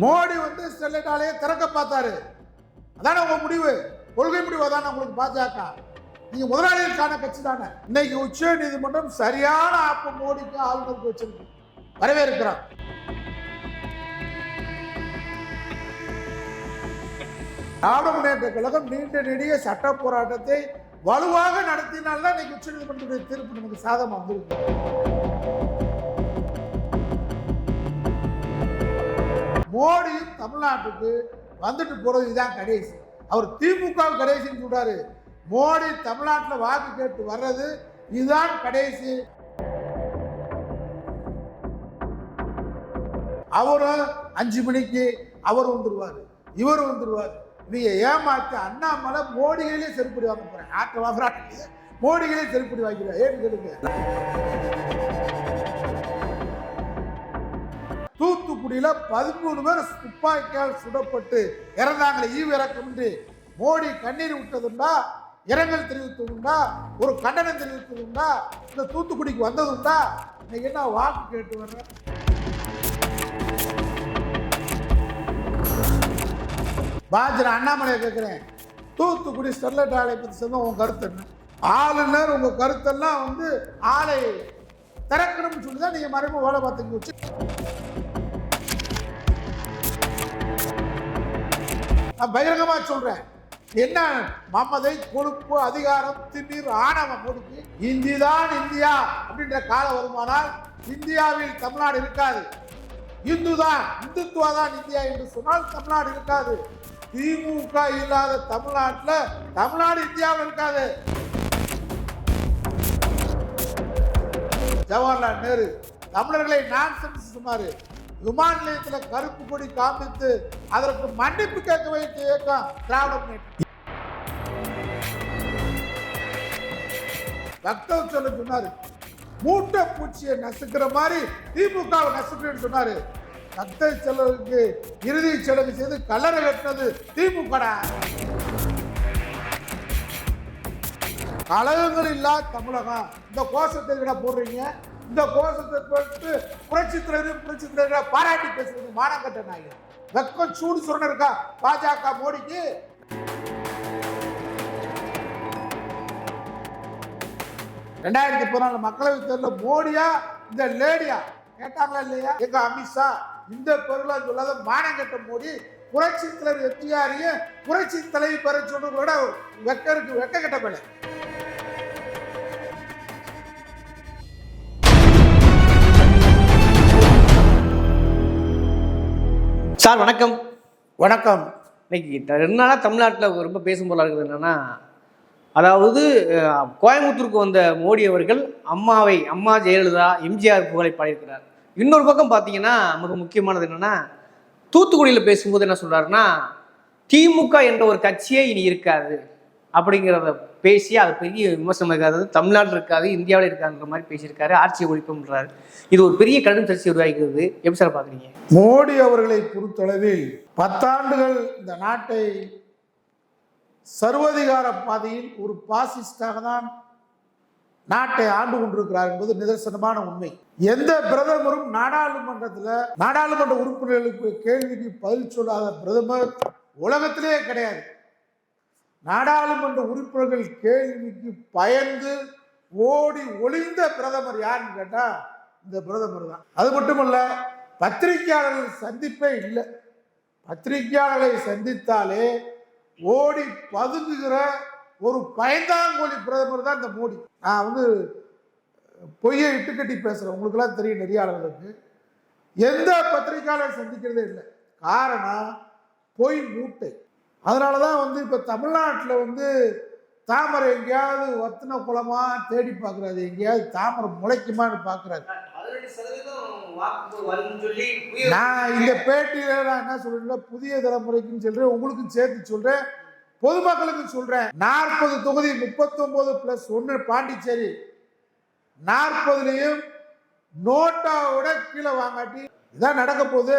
மோடி வந்து ஸ்டெர்லைட் ஆலையை திறக்க பார்த்தாரு. அதான உங்க முடிவு? கொள்கை முடிவு அதான உங்களுக்கு பாஜக. நீங்க முதலாளிகளுக்கான கட்சி தானே. இன்னைக்கு உச்ச நீதிமன்றம் சரியான ஆப்பு மோடிக்கு ஆளுநருக்கு வச்சிருக்கு. வரவேற்கிறார் திராவிட முன்னேற்ற கழகம் நீண்ட நெடிய சட்ட போராட்டத்தை வலுவாக நடத்தினால்தான் இன்னைக்கு உச்ச நீதிமன்றத்துடைய தீர்ப்பு நமக்கு சாதமாக வந்திருக்கு மோடியும் தமிழ்நாட்டுக்கு வந்துட்டு போகிறது இதுதான் கடைசி. அவர் திமுக கடைசின்னு சொல்கிறாரு மோடி தமிழ்நாட்டில் வாக்கு கேட்டு வர்றது இதுதான் கடைசி. அவரும் அஞ்சு மணிக்கு அவர் வந்துடுவார் இவர் வந்துடுவார் நீங்க ஏமாத்த அண்ணாமலை மோடிகளே செருப்படி வாங்க போகிறேன் ஆட்ட வாங்குறாங்க மோடிகளே செருப்படி வாங்கிடுவா ஏன்னு கேளுங்க. தூத்துக்குடியில பதிமூணு பேர் துப்பாக்கியால் சுடப்பட்டு இறந்தாங்களே. ஈவு இறக்கமின்றி மோடி கண்ணீர் விட்டதுண்டா? இரங்கல் தெரிவித்ததுண்டா? ஒரு கண்டனம் தெரிவித்ததுண்டா? இந்த தூத்துக்குடிக்கு வந்ததுண்டா? இன்னைக்கு என்ன வாக்கு கேட்டு வர்றேன் பாஜர அண்ணாமலையை கேட்குறேன் தூத்துக்குடி ஸ்டெர்லைட் ஆலை பற்றி சொன்ன உன் கருத்து என்ன? ஆளுநர் உங்கள் கருத்தெல்லாம் வந்து ஆலை திறக்கணும்னு சொல்லி தான் நீங்கள் மறைமுக வேலை பார்த்துக்க வச்சு நான் பகிரங்கமா சொல்றேன். என்ன? மமதை கொழுப்பு அதிகாரம் திண்ணீர் ஆணவம் இந்தி இந்திதான் இந்தியா அப்படின்ற காலம் வருமானால் இந்தியாவில் தமிழ்நாடு இருக்காது. இந்து தான் இந்துத்துவா தான் இந்தியா என்று சொன்னால் தமிழ்நாடு இருக்காது. திமுக இல்லாத தமிழ்நாட்டில் தமிழ்நாடு இந்தியாவில் இருக்காது. ஜவஹர்லால் நேரு தமிழர்களை நான் சொன்னாரு விமான நிலையத்தில் கருப்பு கொடி காமித்து அதற்கு மன்னிப்பு கேட்க வைத்த இயக்கம் திராவிட பக்தர் சொல்ல சொன்னாரு. மூட்டை பூச்சியை நசுக்கிற மாதிரி திமுகவை நசுக்கிறேன்னு சொன்னாரு. பக்த செல்வருக்கு இறுதி சடங்கு செய்து கல்லறை கட்டினது திமுக கழகங்கள் இல்லா தமிழகம் இந்த கோஷத்தை விட போடுறீங்க? இந்த கோஷத்தை போட்டு புரட்சி தலைவர் புரட்சி தலைவரை பாராட்டி பேசுறது மானக்கட்ட நாயகர் வெக்கம் சூடு சுரண இருக்கா? பாஜக மோடிக்கு? ரெண்டாயிரத்தி பதினாலு மக்களவை தேர்தலில் மோடியா? இந்த லேடியா? கேட்டாங்களா இல்லையா? எங்க அமித்ஷா இந்த பொருளா சொல்லாத மானங்கட்ட மோடி புரட்சி தலைவர் எம்ஜிஆரையும் புரட்சி தலைவி பெற சொல்றதோட வெக்க இருக்கு வெக்க கட்ட பேலை சார் வணக்கம். வணக்கம். இன்னைக்கு த- தமிழ்நாட்டில் ரொம்ப பேசும் போல இருக்குது என்னன்னா அதாவது கோயம்புத்தூருக்கு வந்த மோடி அவர்கள் அம்மாவை அம்மா ஜெயலலிதா எம்ஜிஆர் புகழை பாடியிருக்கிறார். இன்னொரு பக்கம் பார்த்தீங்கன்னா மிக முக்கியமானது என்னன்னா தூத்துக்குடியில் பேசும்போது என்ன சொல்றாருன்னா திமுக என்ற ஒரு கட்சியே இனி இருக்காது அப்படிங்கிறத பேசி அது பெரிய விமர்சனம் இருக்காது தமிழ்நாட்டில் இருக்காது இந்தியாவில் இருக்காதுன்ற மாதிரி பேசியிருக்காரு. ஆட்சியை ஒழிப்புன்றாரு இது ஒரு பெரிய கடும் சர்ச்சை உருவாகிறது எப்படி சார் பார்க்குறீங்க? மோடி அவர்களை பொறுத்தளவில் பத்தாண்டுகள் இந்த நாட்டை சர்வதிகார பாதையில் ஒரு பாசிஸ்டாக தான் நாட்டை ஆண்டு கொண்டிருக்கிறார் என்பது நிதர்சனமான உண்மை. எந்த பிரதமரும் நாடாளுமன்றத்தில் நாடாளுமன்ற உறுப்பினர்களுக்கு கேள்விக்கு பதில் சொல்லாத பிரதமர் உலகத்திலே கிடையாது. நாடாளுமன்ற உறுப்பினர்கள் கேள்விக்கு பயந்து ஓடி ஒளிந்த பிரதமர் யாருன்னு கேட்டால் இந்த பிரதமர் தான். அது மட்டுமல்ல பத்திரிகையாளர்கள் சந்திப்பே இல்லை. பத்திரிகையாளர்களை சந்தித்தாலே ஓடி பதுங்குகிற ஒரு பயந்தாங்கோலி பிரதமர் தான் இந்த மோடி. நான் வந்து பொய்யை இட்டுக்கட்டி பேசுகிறேன் உங்களுக்கெல்லாம் தெரியும் நெறியாளர்களுக்கு. எந்த பத்திரிகையாளர் சந்திக்கிறதே இல்லை. காரணம் பொய் மூட்டை. அதனால தான் வந்து இப்போ தமிழ்நாட்டில் வந்து தாமரை எங்கேயாவது வத்தின குளமா தேடி பார்க்குறாரு எங்கேயாவது தாமரை முளைக்குமான்னு பார்க்குறாரு நான் இந்த பேட்டியில நான் என்ன சொல்றேன் புதிய தலைமுறைக்கும் சொல்றேன் உங்களுக்கும் சேர்த்து சொல்றேன் பொதுமக்களுக்கும் சொல்றேன். நாற்பது தொகுதி முப்பத்தொன்பது பிளஸ் ஒன்று பாண்டிச்சேரி. நாற்பதுலையும் நோட்டாவோட கீழே வாங்காட்டி இதான் நடக்க போகுது.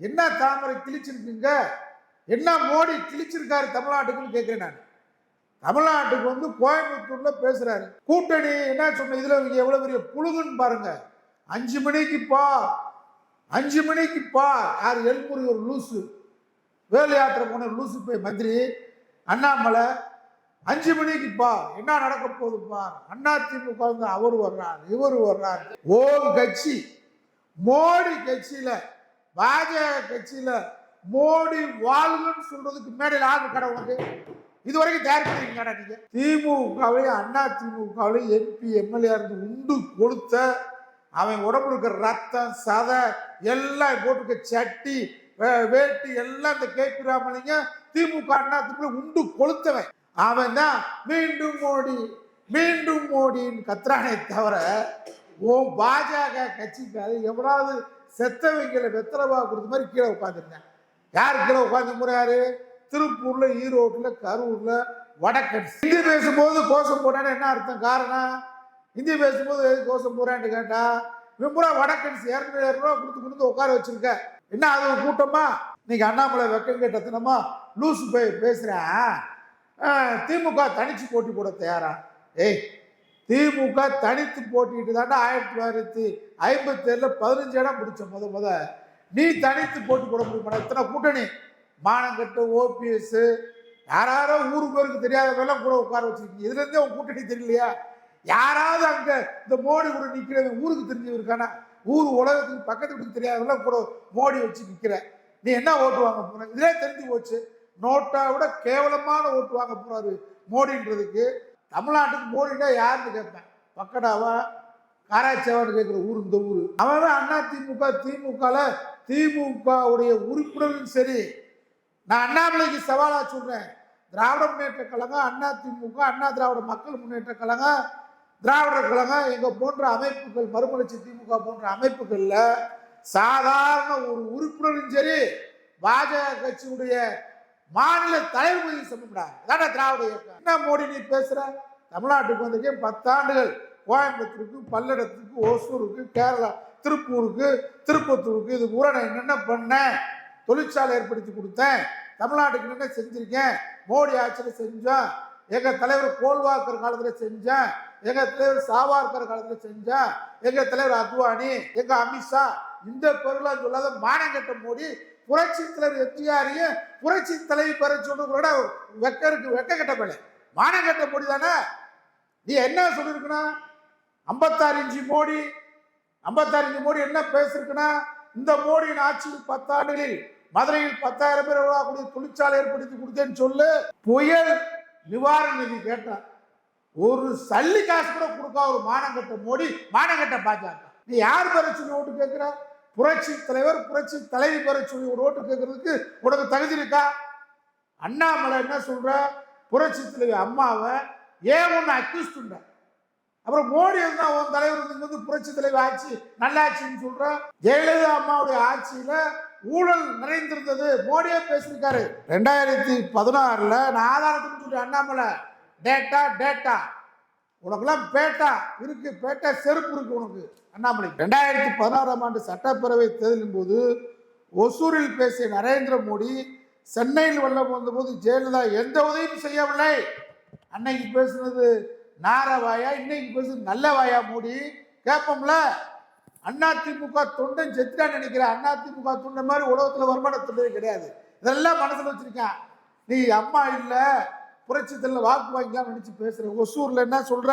என்ன தாமரை கிழிச்சிருக்குங்க? என்ன மோடி கிழிச்சிருக்காரு தமிழ்நாட்டுக்குன்னு கேட்குறேன் நான். தமிழ்நாட்டுக்கு வந்து கோயம்புத்தூர்ல பேசுறாரு. கூட்டணி என்ன சொன்ன இதுல இவங்க எவ்வளவு பெரிய புழுகுன்னு பாருங்க. அஞ்சு மணிக்கு பா அஞ்சு மணிக்கு பா. யார் எல்முறை ஒரு லூசு. வேலு யாத்திரை போன லூசு போய் மந்திரி. அண்ணாமலை அஞ்சு மணிக்கு பா. என்ன நடக்க போகுதுப்பா அண்ணா திமுக வந்து அவர் வர்றார் இவர் வர்றார். ஓம் கட்சி. மோடி கட்சியில பாஜக கட்சியில மோடி வாழ்வுன்னு சொல்றதுக்கு மேடையில் ஆள் கடை உனக்கு இது வரைக்கும் தயார் பண்ணிருக்கீங்க நீங்க? திமுகவிலையும் அண்ணா திமுகவிலையும் எம்பி எம்எல்ஏ இருந்து உண்டு கொளுத்த அவன் உடம்புல இருக்கிற ரத்தம் சதை எல்லாம் போட்டுக்க சட்டி வே- வேட்டி எல்லாம் இந்த கேபி ராமலிங்க திமுக அண்ணா திமுக உண்டு கொளுத்தவன். அவன் தான் மீண்டும் மோடி மீண்டும் மோடின்னு கத்துறானே தவிர ஓ பாஜக கட்சிக்காரு எவ்வளவு செத்தவங்களை வெத்தலவா கொடுத்த மாதிரி கீழே உட்காந்துருந்தேன் யார் கீழே உட்காந்து போறாரு? திருப்பூர்ல ஈரோட்ல கரூர்ல வடக்கன். ஹிந்தி பேசும்போது கோஷம் போட்டான்னு என்ன அர்த்தம் காரணம்? ஹிந்தி பேசும்போது எது கோஷம் போறான்னு கேட்டா விம்புரா வடக்கன்ஸ் இரநூறு ரூபா கொடுத்து கொடுத்து உட்கார வச்சிருக்க. என்ன அது ஒரு கூட்டமா? நீங்க அண்ணாமலை வெக்கம் கேட்டத்தனமா லூசு போய் பேசுறேன். திமுக தனிச்சு போட்டி போட தயாரா? ஏய் திமுக தனித்து போட்டிட்டு தாண்டா ஆயிரத்தி தொள்ளாயிரத்தி ஐம்பத்தி ஏழுல பதினஞ்சு இடம் பிடிச்ச முத முத. நீ தனித்து போட்டு போட முடியுமா. இத்தனை கூட்டணி? மானங்கட்டு ஓபிஎஸ் யாராரோ ஊருக்கு பேருக்கு தெரியாதவெல்லாம் கூட உட்கார வச்சிருக்கீங்க. இதுல இருந்தே உன் கூட்டணி தெரியலையா? யாராவது அங்க இந்த மோடி கூட நிக்கிறவன் ஊருக்கு தெரிஞ்சவருக்கானா ஊர் உலகத்துக்கு பக்கத்து வீட்டுக்கு தெரியாதவெல்லாம் கூட மோடி வச்சு நிக்கிற. நீ என்ன ஓட்டு வாங்க போற? இதுலே தெரிஞ்சு போச்சு. நோட்டா விட கேவலமான ஓட்டு வாங்க போறாரு மோடின்றதுக்கு. தமிழ்நாட்டுக்கு மோடினா யாருன்னு கேட்பேன். பக்கடாவா? காராச்சேவான்னு கேட்குற ஊர் இந்த ஊர். அவன் அண்ணா திமுக திமுகவில் திமுகவுடைய உறுப்பினரும் சரி. நான் அண்ணாமலைக்கு சவாலாக சொல்கிறேன் திராவிட முன்னேற்ற கழகம் அண்ணா திமுக அண்ணா திராவிட மக்கள் முன்னேற்ற கழகம் திராவிடர் கழகம் எங்கள் போன்ற அமைப்புகள் மறுமலர்ச்சி திமுக போன்ற அமைப்புகளில் சாதாரண ஒரு உறுப்பினரும் சரி பாஜக கட்சியுடைய மாநில தலைவர் பதவி திராவிட இயக்கம். என்ன மோடி நீ பேசுகிற தமிழ்நாட்டுக்கு வந்திருக்கேன் பத்தாண்டுகள். கோயம்புத்தூருக்கு பல்லடத்துக்கு ஓசூருக்கு கேரளா திருப்பூருக்கு திருப்பத்தூருக்கு இது பூரா நான் என்னென்ன பண்ணேன்? தொழிற்சாலை ஏற்படுத்தி கொடுத்தேன். தமிழ்நாட்டுக்கு என்ன செஞ்சிருக்கேன்? மோடி ஆட்சியில் செஞ்சேன். எங்கள் தலைவர் கோல்வாக்கர் காலத்தில் செஞ்சேன். எங்கள் தலைவர் சாவார்கர் காலத்தில் செஞ்சேன். எங்கள் தலைவர் அத்வானி எங்க அமித்ஷா இந்த பொருளாக சொல்லாத மானங்கட்ட மோடி புரட்சி தலைவர் எம்ஜிஆரையும் புரட்சி தலைவி பெற சொல்றது கூட வெக்கருக்கு வெக்க கட்ட பிள்ளை மானங்கட்ட மோடி தானே? நீ என்ன சொல்லியிருக்கணும்? ஐம்பத்தாறு இன்ச்சு மோடி ஐம்பத்தாறு இன்ச்சு மோடி என்ன பேசிருக்குன்னா இந்த மோடியின் ஆட்சியில் பத்தாண்டுகளில் மதுரையில் பத்தாயிரம் பேர் உருவாக்கூடிய தொழிற்சாலை ஏற்படுத்தி கொடுத்தேன்னு சொல்லு புயல் நிவாரண நிதி கேட்டான் ஒரு சல்லி காசு கூட கொடுக்க ஒரு மானங்கட்ட மோடி மானங்கட்ட பாஜக. நீ யார் பரட்சி சொல்லி ஓட்டு கேட்கிற? புரட்சி தலைவர் புரட்சி தலைவி பெற சொல்லி ஒரு ஓட்டு கேட்கறதுக்கு உனக்கு தகுதி இருக்கா? அண்ணாமலை என்ன சொல்ற? புரட்சி தலைவி அம்மாவை ஏன் ஒன்று அக்யூஸ்ட் அப்புறம் மோடி தான் உன் தலைவர் வந்து புரட்சி தலைவர் ஆட்சி நல்லாட்சின்னு சொல்ற ஜெயலலிதா அம்மாவுடைய ஆட்சியில ஊழல் நிறைந்திருந்தது. மோடியே பேசியிருக்காரு. ரெண்டாயிரத்தி பதினாறுல நான் ஆதாரத்துக்கு சொல்லி அண்ணாமலை டேட்டா டேட்டா. உனக்குலாம் பேட்டா இருக்கு பேட்டா செருப்பு இருக்கு உனக்கு அண்ணாமலை. ரெண்டாயிரத்தி பதினாறாம் ஆண்டு சட்டப்பேரவை தேர்தலின் போது ஒசூரில் பேசிய நரேந்திர மோடி சென்னையில் வெள்ளம் வந்தபோது ஜெயலலிதா எந்த உதவியும் செய்யவில்லை. அன்னைக்கு பேசுனது நாரவாயா இன்னைக்கு பேசுனது நல்ல வாயா மூடி. கேட்போம்ல அண்ணா திமுக தொண்டன் செத்துட்டான்னு நினைக்கிறேன் அண்ணா திமுக தொண்டை மாதிரி உலகத்தில் வருமான தொண்டே கிடையாது. இதெல்லாம் மனசில் வச்சிருக்கேன். நீ அம்மா இல்லை புரட்சித்தில் வாக்கு வாங்கிக்கலாம் நினச்சி பேசுகிற ஒசூரில் என்ன சொல்கிற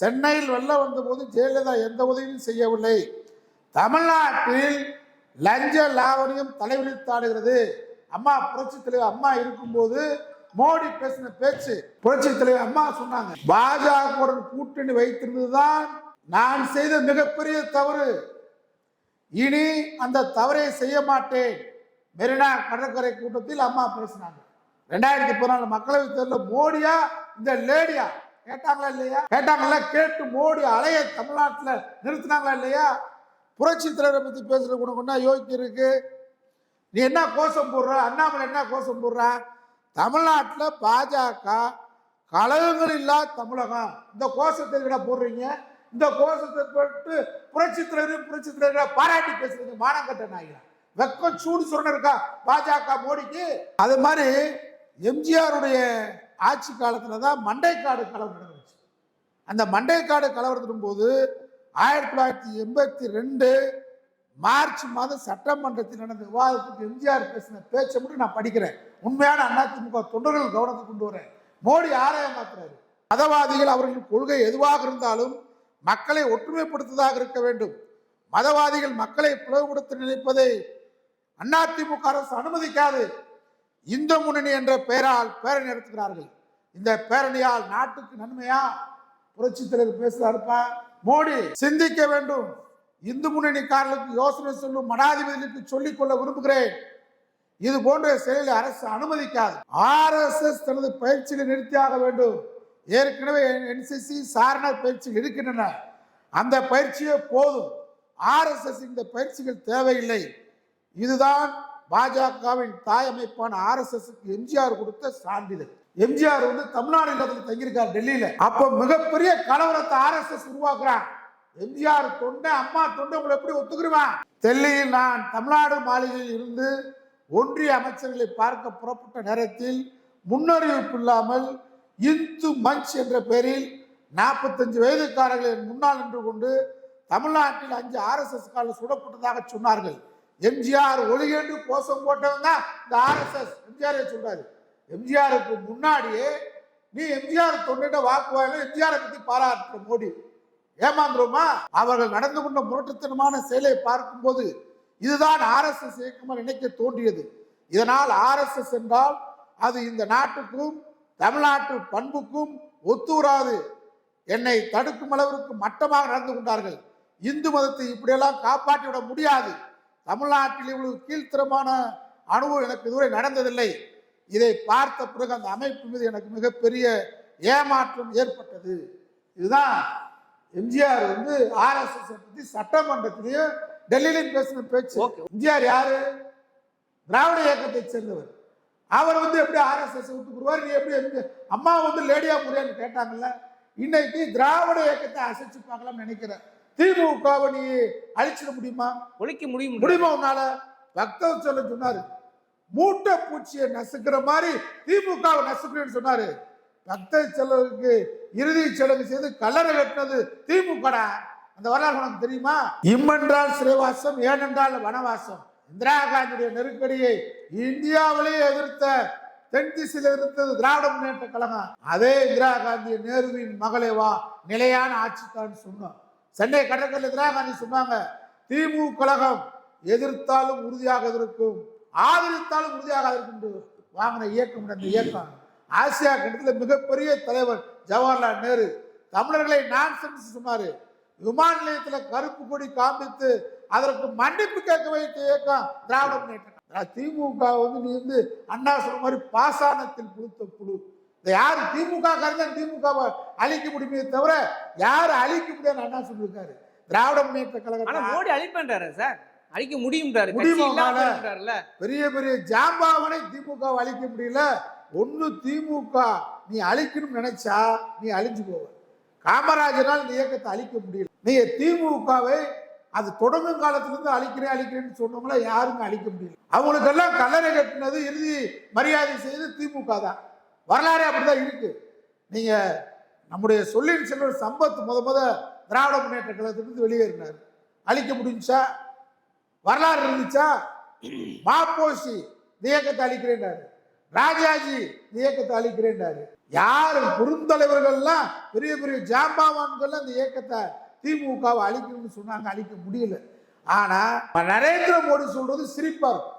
சென்னையில் வெள்ளம் வந்தபோது ஜெயலலிதா எந்த உதவியும் செய்யவில்லை. தமிழ்நாட்டில் லஞ்ச லாவணியம் தலைவிரித்தாடுகிறது அம்மா புரட்சி தலைவர் அம்மா இருக்கும்போது மோடி பேசின பேச்சு புரட்சி தலைவர் அம்மா சொன்னாங்க. பாஜகவுடன் கூட்டணி வைத்திருந்ததுதான் நான் செய்த மிகப்பெரிய தவறு. இனி அந்த தவறை செய்ய மாட்டேன். மெரினா கடற்கரை கூட்டத்தில் அம்மா பேசினாங்க. ரெண்டாயிரத்தி பதினாலு மக்களவை தேர்தலில் மோடியா இந்த லேடியா? கேட்டாங்களா இல்லையா? கேட்டாங்களா? கேட்டு மோடி அலைய தமிழ்நாட்டில் நிறுத்தினாங்களா இல்லையா? புரட்சி தலைவரை பத்தி பேசுற குணம் என்ன இருக்கு? நீ என்ன கோஷம் போடுற? அண்ணாமலை என்ன கோஷம் போடுற? தமிழ்நாட்டில் பாஜக கழகங்கள் இல்லா தமிழகம். இந்த கோஷத்தை விட போடுறீங்க? இந்த கோஷத்தை போட்டு புரட்சி தலைவர் புரட்சி தலைவரை பாராட்டி பேசுறீங்க மானங்கட்ட நாய்களா வெக்கம் சூடு சொன்ன இருக்கா பாஜக மோடிக்கு? அது மாதிரி எம்ஜிஆருடைய ஆட்சி காலத்தில் தான் மண்டைக்காடு கலவரம் நடந்துச்சு. அந்த மண்டைக்காடு கலவரத்தின் போது ஆயிரத்தி தொள்ளாயிரத்தி எண்பத்தி ரெண்டு மார்ச் மாதம் சட்டமன்றத்தில் நடந்த விவாதத்துக்கு எம்ஜிஆர் பேசின பேச்சை மட்டும் நான் படிக்கிறேன். உண்மையான அதிமுக தொண்டர்கள் கவனத்துக்கு கொண்டு வரேன். மோடி ஆராய மாத்துறாரு மதவாதிகள் அவர்களின் கொள்கை எதுவாக இருந்தாலும் மக்களை ஒற்றுமைப்படுத்துவதாக இருக்க வேண்டும். மதவாதிகள் மக்களை பிளவுபடுத்த நினைப்பதை அதிமுக அரசு அனுமதிக்காது. இந்து முன்னணி என்ற பெயரால் பேரணி நடத்துகிறார்கள். இந்த பேரணியால் நாட்டுக்கு நன்மையா? புரட்சி தலைவர் பேசுறாருப்பா. மோடி சிந்திக்க வேண்டும். இந்து முன்னணிக்காரர்களுக்கு யோசனை சொல்லும் மடாதிபதிகளுக்கு சொல்லிக் கொள்ள விரும்புகிறேன். இது போன்ற செயலை அரசு அனுமதிக்காது. ஆர்எஸ்எஸ் தனது பயிற்சிகளை நிறுத்தியாக வேண்டும். ஏற்கனவே என்சிசி சாரணர் பயிற்சிகள் இருக்கின்றன. அந்த பயிற்சியே போதும். ஆர்எஸ்எஸ் இந்த பயிற்சிகள் தேவையில்லை. இதுதான் பாஜகவின் தாய் அமைப்பான ஆர்எஸ்எஸ்க்கு எம்ஜிஆர் கொடுத்த சான்றிதழ். எம்ஜிஆர் வந்து தமிழ்நாடு இல்லத்தில் தங்கியிருக்கார் டெல்லியில. அப்போ மிகப்பெரிய கலவரத்தை ஆர்எஸ்எஸ் உருவாக்குறான். எம்ஜிஆர் தொண்டை அம்மா தொண்டை உங்களை எப்படி ஒத்துக்கிடுவேன் டெல்லியில் நான் தமிழ்நாடு மாளிகையில் இருந்து ஒன்றிய அமைச்சர்களை பார்க்க புறப்பட்ட நேரத்தில் முன்னறிவிப்பு இல்லாமல் இந்து மஞ்ச் என்ற பெயரில் நாற்பத்தஞ்சு வயதுக்காரர்கள் முன்னால் நின்று கொண்டு தமிழ்நாட்டில் அஞ்சு ஆர்எஸ்எஸ் கால சுடப்பட்டதாக சொன்னார்கள். எம்ஜிஆர் ஒளிகேண்டு கோஷம் போட்டவங்க இந்த ஆர்எஸ்எஸ் எம்ஜிஆரே சொல்றாரு. எம்ஜிஆருக்கு முன்னாடியே நீ எம்ஜிஆர் தொண்டிட்ட வாக்குவாங்க எம்ஜிஆரை பற்றி பாராட்டுற மோடி. ஏமாந்துருமா? அவர்கள் நடந்து கொண்ட முரட்டுத்தனமான செயலை பார்க்கும்போது இதுதான் ஆர்எஸ்எஸ் இயக்கமாக நினைக்க தோன்றியது. இதனால் ஆர்எஸ்எஸ் என்றால் அது இந்த நாட்டுக்கும் தமிழ்நாட்டு பண்புக்கும் ஒத்துவராது. என்னை தடுக்கும் அளவிற்கு மட்டமாக நடந்து கொண்டார்கள். இந்து மதத்தை இப்படியெல்லாம் காப்பாற்றிவிட முடியாது. தமிழ்நாட்டில் இவ்வளவு கீழ்த்தரமான அனுபவம் எனக்கு இதுவரை நடந்ததில்லை. இதை பார்த்த பிறகு அந்த அமைப்பு மீது எனக்கு மிகப்பெரிய ஏமாற்றம் ஏற்பட்டது. இதுதான் எம்ஜிஆர் வந்து ஆர்எஸ்எஸ் பத்தி சட்டமன்றத்திலையும் டெல்லியிலையும் பேசின பேச்சு. எம்ஜிஆர் யாரு? திராவிட இயக்கத்தை சேர்ந்தவர். அவர் வந்து எப்படி ஆர்எஸ்எஸ் விட்டுக்குருவார் நீ எப்படி எம்ஜி- அம்மா வந்து லேடியா முறையான்னு கேட்டாங்கல்ல இன்னைக்கு திராவிட இயக்கத்தை அசைச்சு பார்க்கலாம்னு நினைக்கிறேன். திமுகவை நீ அழிச்சிட முடியுமா? ஒழிக்க முடியும். முடியுமா உன்னால? பக்தர் சொல்ல சொன்னாரு. மூட்டை பூச்சியை நசுக்கிற மாதிரி திமுகவை நசுக்கிறேன்னு சொன்னாரு. பக்தர் செல்வருக்கு இறுதி சடங்கு செய்து கல்லறை கட்டினது திமுகடா. அந்த வரலாறு உனக்கு தெரியுமா? இம்மென்றால் சிறைவாசம் ஏனென்றால் வனவாசம். இந்திரா காந்தியுடைய நெருக்கடியை இந்தியாவிலேயே எதிர்த்த தென் திசையில் எதிர்த்தது திராவிட முன்னேற்ற கழகம். அதே இந்திரா காந்தி நேருவின் மகளே வா நிலையான ஆட்சி தான் சொன்னோம் சென்னை கடற்கரையில் இந்திரா காந்தி சொன்னாங்க திமுக கழகம் எதிர்த்தாலும் உறுதியாக இருக்கும் ஆதரித்தாலும் உறுதியாக இருக்கும் வாங்கின இயக்கம் இந்த இயக்கம். ஆசியா கண்டத்தில் மிகப்பெரிய தலைவர் ஜவஹர்லால் நேரு. தமிழர்களை நான் சொன்னாரு விமான நிலையத்தில் கருப்பு கொடி காண்பித்து அதற்கு மன்னிப்பு கேட்க வைத்த இயக்கம் திராவிட முன்னேற்ற. திமுக வந்து நீ வந்து அண்ணா சொன்ன மாதிரி பாசானத்தில் புழுத்த புழு. இந்த யார் திமுக காரங்க திமுகவை அழிக்க முடியுமே தவிர யார் அழிக்க முடியாது அண்ணா சொல்லியிருக்காரு. திராவிட முன்னேற்ற கழகம் மோடி அழிப்பேன்றாரு சார். அழிக்க முடியுமா பெரிய பெரிய ஜாம்பாவனை திமுக அழிக்க முடியல. ஒன்று திமுக நீ அழிக்கணும்னு நினைச்சா நீ அழிஞ்சு போவ. காமராஜரால் இந்த இயக்கத்தை அழிக்க முடியல. நீ திமுகவை அது தொடங்கும் காலத்திலிருந்து அழிக்கிறேன் அழிக்கிறேன்னு சொன்னவங்கள யாருமே அழிக்க முடியல. அவங்களுக்கெல்லாம் கல்லறை கட்டினது இறுதி மரியாதை செய்தது திமுக தான். வரலாறே அப்படிதான் இருக்கு. நீங்க நம்முடைய சொல்லின் செல்வர் சம்பத் முத முத திராவிட முன்னேற்ற கழகத்திலிருந்து வெளியேறினார். அழிக்க முடிஞ்சா வரலாறு இருந்துச்சா? மாப்போசி இயக்கத்தை அழிக்கிறேன்னாரு ராஜாஜி இந்த இயக்கத்தை அழிக்கிறேன்னாரு யார் பெருந்தலைவர்கள்லாம் பெரிய பெரிய ஜாம்பாவான்கள்லாம் இந்த இயக்கத்தை திமுகவை அழிக்கணும்னு சொன்னாங்க அழிக்க முடியல. ஆனால் நரேந்திர மோடி சொல்றது சிரிப்பா இருக்கும்.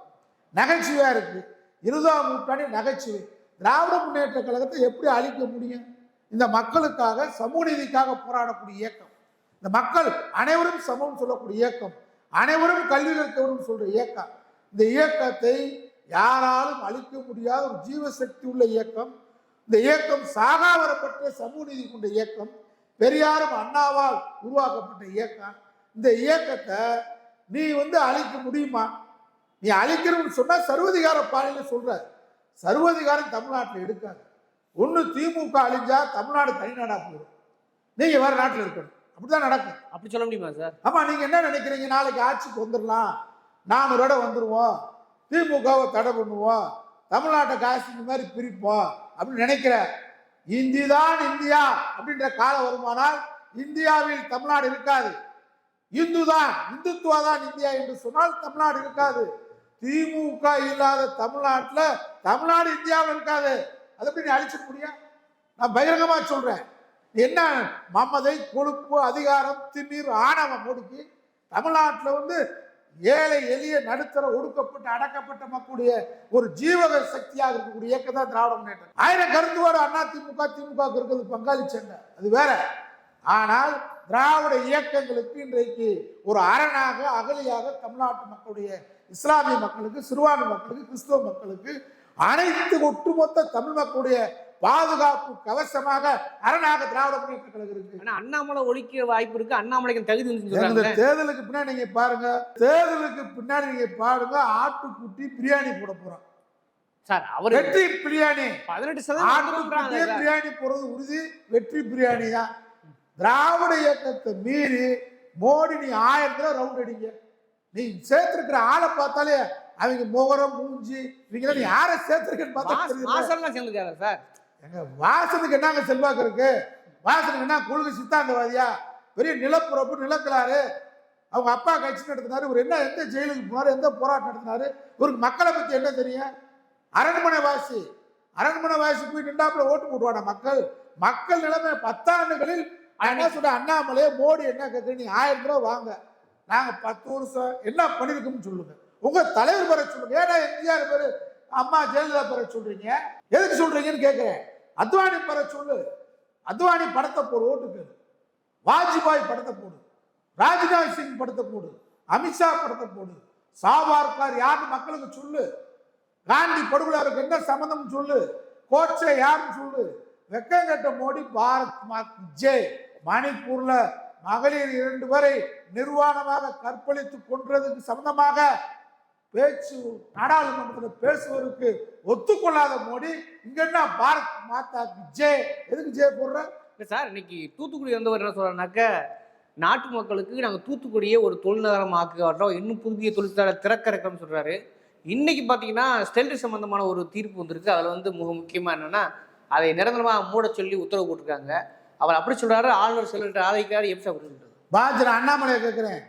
நகைச்சுவையா இருக்கு. இருபதாம் நூற்றாண்டு நகைச்சுவை. திராவிட முன்னேற்ற கழகத்தை எப்படி அழிக்க முடியும்? இந்த மக்களுக்காக சமூக நீதிக்காக போராடக்கூடிய இயக்கம். இந்த மக்கள் அனைவரும் சமம் சொல்லக்கூடிய இயக்கம். அனைவரும் கல்வி கற்கவரும் சொல்ற இயக்கம். இந்த இயக்கத்தை யாராலும் அழிக்க முடியாத ஒரு ஜீவசக்தி உள்ள இயக்கம். இந்த இயக்கம் சாகாவரப்பட்ட சமூக நீதி கொண்ட இயக்கம். பெரியாரும் அண்ணாவால் உருவாக்கப்பட்ட இயக்கம். இந்த இயக்கத்தை நீ வந்து அழிக்க முடியுமா? நீ அழிக்கணும்னு சொன்னா சர்வதிகார பாதையில சொல்ற. சர்வதிகாரம் தமிழ்நாட்டில் எடுக்காது. ஒன்று திமுக அழிஞ்சா தமிழ்நாடு தனிநாடா போயிடும். நீங்க வேற நாட்டில் இருக்கணும். அப்படிதான் நடக்கும். அப்படி சொல்ல முடியுமா சார்? ஆமா நீங்க என்ன நினைக்கிறீங்க? நாளைக்கு ஆட்சிக்கு வந்துடலாம் நானூறு இடம் வந்துருவோம். திமுகவை தடை பண்ணுவோம் தமிழ்நாட்டை காசு மாதிரி பிரிப்போம் அப்படின்னு நினைக்கிற இந்தி தான் இந்தியா அப்படின்ற காலம் வருமானால் இந்தியாவில் தமிழ்நாடு இருக்காது. இந்து தான் இந்துத்துவா தான் இந்தியா என்று சொன்னால் தமிழ்நாடு இருக்காது. திமுக இல்லாத தமிழ்நாட்டில் தமிழ்நாடு இந்தியாவில் இருக்காது. அதை எப்படி நீ அழிச்சிட முடியும்? நான் பகிரங்கமாக சொல்கிறேன் என்ன மமதை கொழுப்பு அதிகாரம் திமிர் ஆணவம் மோடிக்கு தமிழ்நாட்டில் வந்து ஏழை எளிய நடுத்தர ஒடுக்கப்பட்டு அடக்கப்பட்ட மக்களுடைய ஒரு ஜீவக சக்தியாக இருக்கக்கூடிய இயக்கம் தான் திராவிட முன்னேற்றம். ஆயிரம் கருத்துவோடு அண்ணா திமுக திமுக இருக்கிறது பங்காளி சண்டை அது வேற. ஆனால் திராவிட இயக்கங்களுக்கு இன்றைக்கு ஒரு அரணாக அகலியாக தமிழ்நாட்டு மக்களுடைய இஸ்லாமிய மக்களுக்கு சிறுபான்மை மக்களுக்கு கிறிஸ்தவ மக்களுக்கு அனைத்து ஒட்டுமொத்த தமிழ் மக்களுடைய பாதுகாப்பு கவசமாக அரணாக திராவிட முன்னேற்ற கழகம் இருக்கு. ஆனா அண்ணாமலை ஒழிக்க வாய்ப்பு இருக்கு அண்ணாமலைக்கு தகுதி தேர்தலுக்கு பின்னாடி நீங்க பாருங்க தேர்தலுக்கு பின்னாடி நீங்க பாருங்க ஆட்டுக்குட்டி பிரியாணி போட போறோம் சார் அவர் வெற்றி பிரியாணி. பதினெட்டு சதவீதம். பிரியாணி போறது உறுதி வெற்றி பிரியாணி தான். திராவிட இயக்கத்தை மீறி மோடி நீ ஆயிரம் தடவை ரவுண்ட் அடிங்க. நீ சேர்த்திருக்கிற ஆளை பார்த்தாலே அவங்க முகரம் மூஞ்சி இவங்க யாரை சேர்த்திருக்கன்னு பார்த்தா சேர்ந்துருக்காரு சார்? எங்க வாசனுக்கு என்னங்க செல்வாக்கு இருக்கு? வாசனுக்கு என்ன கொள்கை சித்தாந்தவாதியா? பெரிய நிலப்புறப்பு நிலக்கலாறு. அவங்க அப்பா கட்சி நடத்தினாரு இவர் என்ன எந்த ஜெயிலுக்கு போனாரு எந்த போராட்டம் நடத்தினாரு? இவருக்கு மக்களை பத்தி என்ன தெரியும்? அரண்மனை வாசி. அரண்மனை வாசி போய் நின்றாப்புல ஓட்டு போடுவானா மக்கள்? மக்கள் நிலைமை பத்தாண்டுகளில் என்ன சொல்ற அண்ணாமலையே மோடி என்ன கேட்குறீங்க நீங்க ஆயிரம் ரூபாய் வாங்க. நாங்க பத்து வருஷம் என்ன பண்ணிருக்கோம்னு சொல்லுங்க. உங்க தலைவர் பெற சொல்லுங்க. ஏன்னா எம்ஜிஆர் பேரு அம்மா ஜெயலலிதா பெற சொல்றீங்க. எதுக்கு சொல்றீங்கன்னு கேட்கிறேன் அத்வானி பெற சொல்லு. அத்வானி படத்தை போடு ஓட்டுக்கு. வாஜ்பாய் படத்தை போடு. ராஜ்நாத் சிங் படத்தை போடு. அமித்ஷா படத்தை போடு. சாவார்கார் யாருன்னு மக்களுக்கு சொல்லு. காந்தி படுகொலையாருக்கு என்ன சம்மந்தம் சொல்லு. கோச்சை யாருன்னு சொல்லு. வெக்கம் கட்ட மோடி பாரத் மாத் ஜெய் மணிப்பூர்ல மகளிர் இரண்டு வரை நிர்வாணமாக கற்பழித்து கொன்றதுக்கு சம்பந்தமாக பேச்சு நாடாளுமன்றத்தில் பேசுவதற்கு ஒத்துக்கொள்ளாத மோடி இங்க என்ன பாரத் மாதா ஜெய் எதுக்கு ஜெய் போடுற? இல்ல சார் இன்னைக்கு தூத்துக்குடி வந்தவர் என்ன சொல்றாருனாக்க நாட்டு மக்களுக்கு நாங்க தூத்துக்குடியே ஒரு தொழில்நகரம் ஆக்க வர்றோம் இன்னும் புதிய தொழிற்சாலை திறக்க இருக்கோம்னு சொல்றாரு. இன்னைக்கு பாத்தீங்கன்னா ஸ்டெல்ட் சம்பந்தமான ஒரு தீர்ப்பு வந்திருக்கு. அதுல வந்து மிக முக்கியமா என்னன்னா அதை நிரந்தரமா மூட சொல்லி உத்தரவு போட்டிருக்காங்க. அவர் அப்படி சொல்றாரு ஆளுநர் செல்வத்தை ஆதரிக்கிறாரு எப்படி சார் சொல்றது பாஜன அண்ணாமலையை கேட்கிறேன்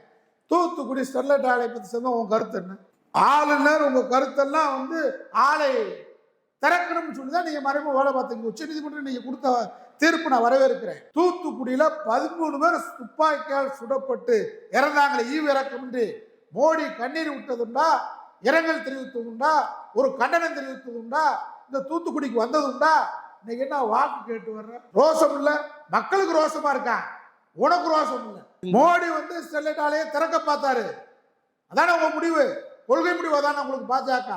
தூத்துக்குடி ஸ்டெர்லைட் ஆலை பத்தி சொன்னா உங்க கருத்து என்ன? ஆளுநர் உங்கள் கருத்தெல்லாம் வந்து ஆலை திறக்கணும்னு சொல்லி தான் நீங்கள் மறைமுக வேலை பார்த்தீங்க உச்ச நீதிமன்றம் நீங்கள் கொடுத்த தீர்ப்பு நான் வரவேற்கிறேன். தூத்துக்குடியில் பதிமூணு பேர் துப்பாக்கியால் சுடப்பட்டு இறந்தாங்களே ஈவு இறக்கமின்றி மோடி கண்ணீர் விட்டதுண்டா? இரங்கல் தெரிவித்ததுண்டா? ஒரு கண்டனம் தெரிவித்ததுண்டா? இந்த தூத்துக்குடிக்கு வந்ததுண்டா? இன்னைக்கு என்ன வாக்கு கேட்டு வர்ற? ரோசம் இல்லை. மக்களுக்கு ரோசமா இருக்கான் உனக்கு ரோசம் இல்லை. மோடி வந்து ஸ்டெர்லைட் ஆலையை திறக்க பார்த்தாரு. அதானே உங்க முடிவு? கொள்கை முடிவு தானே உங்களுக்கு பாஜக?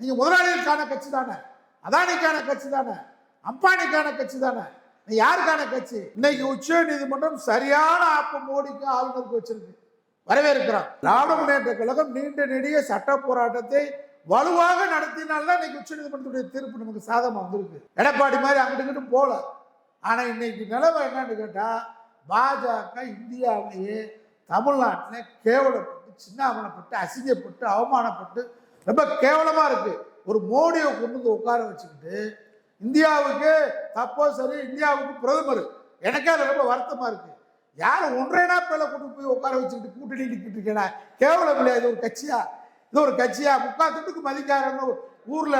நீங்க முதலாளிகளுக்கான கட்சி தானே அதானிக்கான கட்சி தானே அம்பானிக்கான கட்சி தானே நீ யாருக்கான கட்சி? இன்னைக்கு உச்ச நீதிமன்றம் சரியான ஆப்பு மோடிக்கு ஆளுநருக்கு வச்சிருக்கு. வரவேற்கிறோம். திராவிட முன்னேற்ற கழகம் நீண்ட நெடிய சட்ட போராட்டத்தை வலுவாக நடத்தினால்தான் இன்னைக்கு உச்ச நீதிமன்றத்துடைய தீர்ப்பு நமக்கு சாதமா வந்திருக்கு. எடப்பாடி மாதிரி அங்கிட்டு இங்கிட்டும் போல ஆனா இன்னைக்கு நிலைமை என்னன்னு கேட்டா பாஜக இந்தியாவிலேயே தமிழ்நாட்டில் கேவலம் சின்னாமனப்பட்டு அசிங்கப்பட்டு அவமானப்பட்டு ரொம்ப கேவலமா இருக்கு. ஒரு மோடியை கொண்டு வந்து உட்கார வச்சுக்கிட்டு இந்தியாவுக்கு தப்போ சரி இந்தியாவுக்கு பிரதமர். எனக்கே அது ரொம்ப வருத்தமா இருக்கு. யார் ஒன்றரை நாட்கள கொண்டு போய் உட்கார வச்சுக்கிட்டு கூட்டணி நிற்கிட்டு இருக்கேனா? கேவலம் இல்லையா? இது ஒரு கட்சியா? இது ஒரு கட்சியா? முக்கால் துட்டுக்கு மதிக்காரன்னு ஊர்ல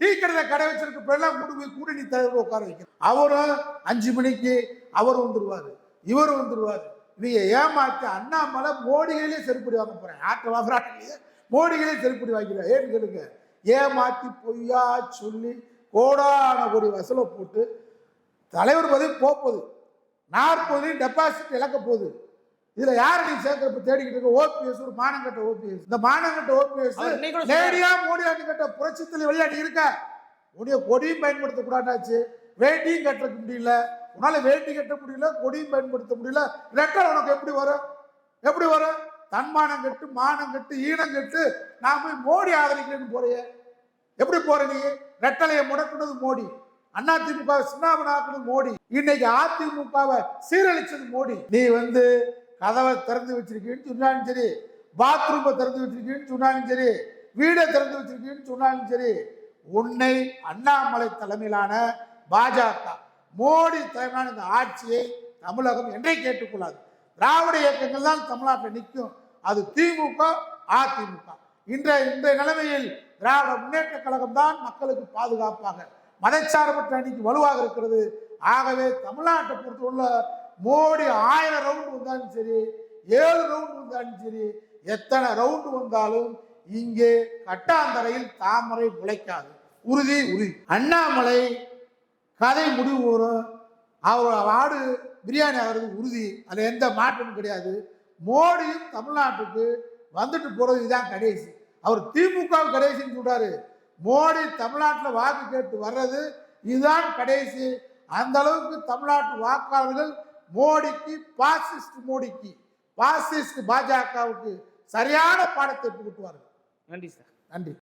டீ கடையில் கடை வச்சிருக்க பேர்லாம் கொண்டு போய் கூட்டணி தலைவர் உட்கார வைக்கணும் அவரும் அஞ்சு மணிக்கு அவர் வந்துருவாரு. இவர் வந்துடுவார் நீங்க ஏமாத்தி அண்ணாமலை மோடிகளே செருப்படி வாங்க போறேன். ஆட்ட வாங்குறாங்க மோடிகளே செருப்படி வாங்கிறார் ஏன்னு கேளுங்க? ஏமாத்தி பொய்யா சொல்லி கோடான கோடி வசூலை போட்டு தலைவர் பதவி போகுது நாற்பது டெபாசிட் இழக்க போகுது. இதுல யாரை நீ சேர்க்கிறப்ப தேடிக்கிட்டு இருக்க? ஓபிஎஸ் ஒரு மானங்கட்ட ஓபிஎஸ் இந்த மானங்கட்ட ஓபிஎஸ். நேடியா மோடி கட்ட புரட்சித்தில் விளையாடி இருக்க. உடைய கொடியும் பயன்படுத்த கூடாதாச்சு வேட்டியும் கட்ட முடியல. உன்னால வேட்டி கட்ட முடியல கொடியும் பயன்படுத்த முடியல. ரெட்டல் உனக்கு எப்படி வரும்? எப்படி வரும்? தன்மானம் கட்டு மானம் கட்டு ஈனம் கட்டு. நான் போய் மோடி ஆதரிக்கிறேன்னு போறிய. எப்படி போற நீ? ரெட்டலையை முடக்குனது மோடி. அதிமுக சின்னாபனாக்குனது மோடி. இன்னைக்கு அதிமுகவை சீரழிச்சது மோடி. நீ வந்து கதவை திறந்து வச்சிருக்கீன்னு சொன்னாலும் சரி பாத்ரூமை திறந்து வச்சிருக்கீன்னு சொன்னாலும் சரி வீடை திறந்து வச்சிருக்கீன்னு சொன்னாலும் சரி உன்னை அண்ணாமலை தலைமையிலான பாஜக மோடி தலைமையிலான இந்த ஆட்சியை தமிழகம் என்றே கேட்டுக்கொள்ளாது திராவிட இயக்கங்கள் தான் தமிழ்நாட்டில் நிற்கும். அது திமுக அதிமுக. இன்றைய இந்த நிலைமையில் திராவிட முன்னேற்ற கழகம் தான் மக்களுக்கு பாதுகாப்பாக மதச்சார்பற்ற அணிக்கு வலுவாக இருக்கிறது. ஆகவே தமிழ்நாட்டை பொறுத்தவரை மோடி ஆயிரம் ரவுண்டு வந்தாலும் சரி ஏழு ரவுண்டு வந்தாலும் சரி எத்தனை ரவுண்டு வந்தாலும் இங்கே கட்டாந்தரையில் தாமரை முளைக்காது. உறுதி உறுதி. அண்ணாமலை கதை முடிவு வரும். அவர் ஆடு பிரியாணி ஆகிறது உறுதி. அதில் எந்த மாற்றமும் கிடையாது. மோடியும் தமிழ்நாட்டுக்கு வந்துட்டு போகிறது இதுதான் கடைசி. அவர் திமுக கடைசின்னு சொல்றாரு. மோடி தமிழ்நாட்டில் வாக்கு கேட்டு வர்றது இதுதான் கடைசி. அந்த அளவுக்கு தமிழ்நாட்டு வாக்காளர்கள் மோடிக்கு பாசிஸ்ட் மோடிக்கு பாசிஸ்ட் பாஜகவுக்கு சரியான பாடத்தை புகுட்டுவார்கள். நன்றி சார். நன்றி.